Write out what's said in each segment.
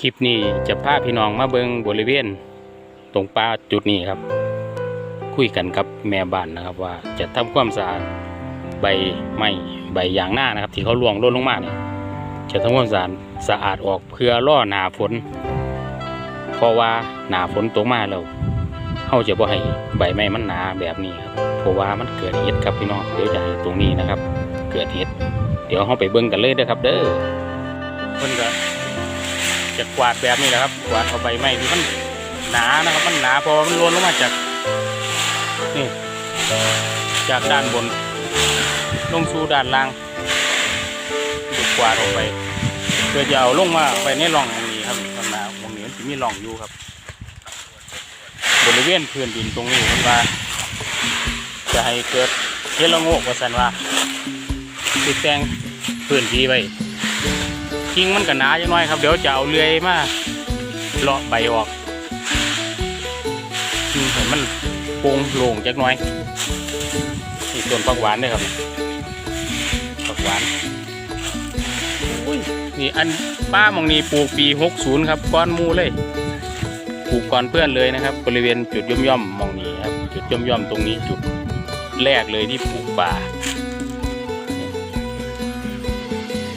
คลิปนี้จะพาพี่น้องมาเบิงบริเวณ ตรงป่าจุดนี้ครับ คุยกันกับแม่บ้านนะครับว่าจะทำความสะอาดใบไม้ใบยางหน้านะครับ ที่เขาล่วงร่นลงมาเนี่ยจะทำความสะอาดสะอาดออกเพื่อล่อหนาฝนเพราะว่าหนาฝนตกมาแล้วเขาจะบ่ให้ใบไม้มันหนาแบบนี้ครับเพราะว่ามันเกิดเห็ดครับพี่น้องเดี๋ยวจะให้ตรงนี้นะครับ เกิดเห็ด เดี๋ยวเขาไปเบิ่งกันเลยเด้อครับ เด้อเพิ่นก็ จะกวาดแบบนี้แหละครับ กวาดเอาใบไม้ที่มันหนานะครับ มันหนาพอมันล้นลงมาจากนี่จากด้านบน ลงสู่ด้านล่างจะกวาดออกไปเพื่อจะเอาลงมาไปในร่องตรงนี้ครับข้างน้าตรงนี้มันจะมีร่องอยู่ครับ บริเวณพื้นดินตรงนี้มันว่า จะให้เกิดเฮดลโงกว่าสันว่าติดแต่งพื้นที่ไว้ กิ่งมันก็หนาจังน้อยครับ เดี๋ยวจะเอาเลื่อยมาเลาะใบออกกิ่งให้มันโปร่งโล่งจักน้อยนี่ต้นผักหวานด้วยครับผักหวานอุ้ยนี่อันป้ามองนี้ปลูกปี 60 ครับก้อนมูเลยปลูกก่อนเพื่อนเลยนะครับ บริเวณจุดย่อมย่อมมองนี้ครับ จุดย่อมย่อมตรงนี้จุดแรกเลยที่ปลูกป่า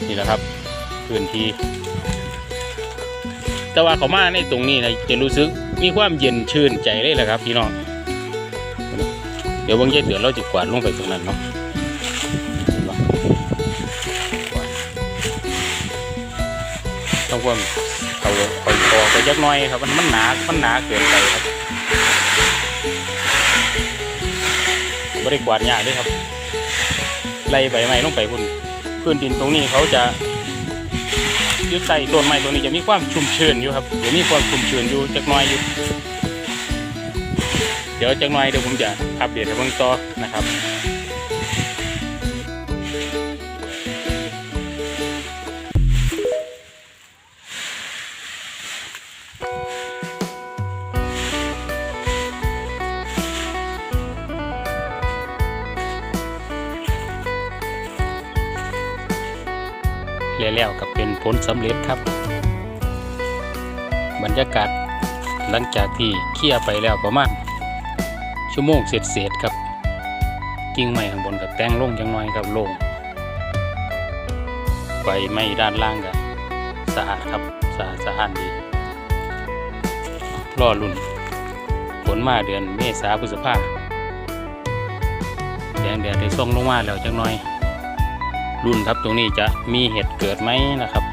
นี่แหละครับ พื้นที่ แต่ว่าเขามาในตรงนี้นะจะรู้สึกมีความเย็นชื่นใจเลยแหละครับ พี่น้อง เดี๋ยวบางเย็นเดี๋ยวเราจะกวาดลงไปตรงนั้นเนาะต้องความเขาเขาคอไปยักน้อยครับมันมันหนา มันหนาเกินไปครับไม่ได้กวาดยากเลยครับไล่ใบไม้ลงไปพุ่นพื้นดินตรงนี้เขาจะ ยึดใต้ต้นไม้ตัวนี้จะมีความชุ่มชื้นอยู่ครับเดี๋ยวมีความชุ่มชื้นอยู่จักน้อยอยู่ เดี๋ยวจักน้อยเดี๋ยวผมจะอัปเดตให้เบิ่งต่อนะครับ แล้วๆก็เป็นผลสำเร็จครับ บรรยากาศหลังจากที่เคลียไปแล้วประมาณชั่วโมงเศษๆครับกิ่งไม้ข้างบนกับแตงลงจังน้อยครับลงใบไม้ด้านล่างก็สะอาดครับสะอาดสะอาดดีรอรุ่นฝนมาเดือนเมษาพฤษภาแดงแดดได้ส่งลงมาแล้วจังน้อย รุ่นครับตรงนี้จะมีเห็ดเกิดไหมนะครับ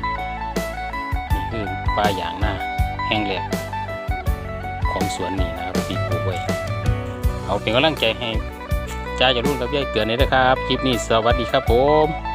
นี่คือปลาอย่างหน้าแห้งแหลกของสวนนี้นะครับปีปลูกไว้เอาเป็นกำลังใจให้จ้าจะรุ่นกับยายเกิดนี้นะครับ คลิปนี้สวัสดีครับผม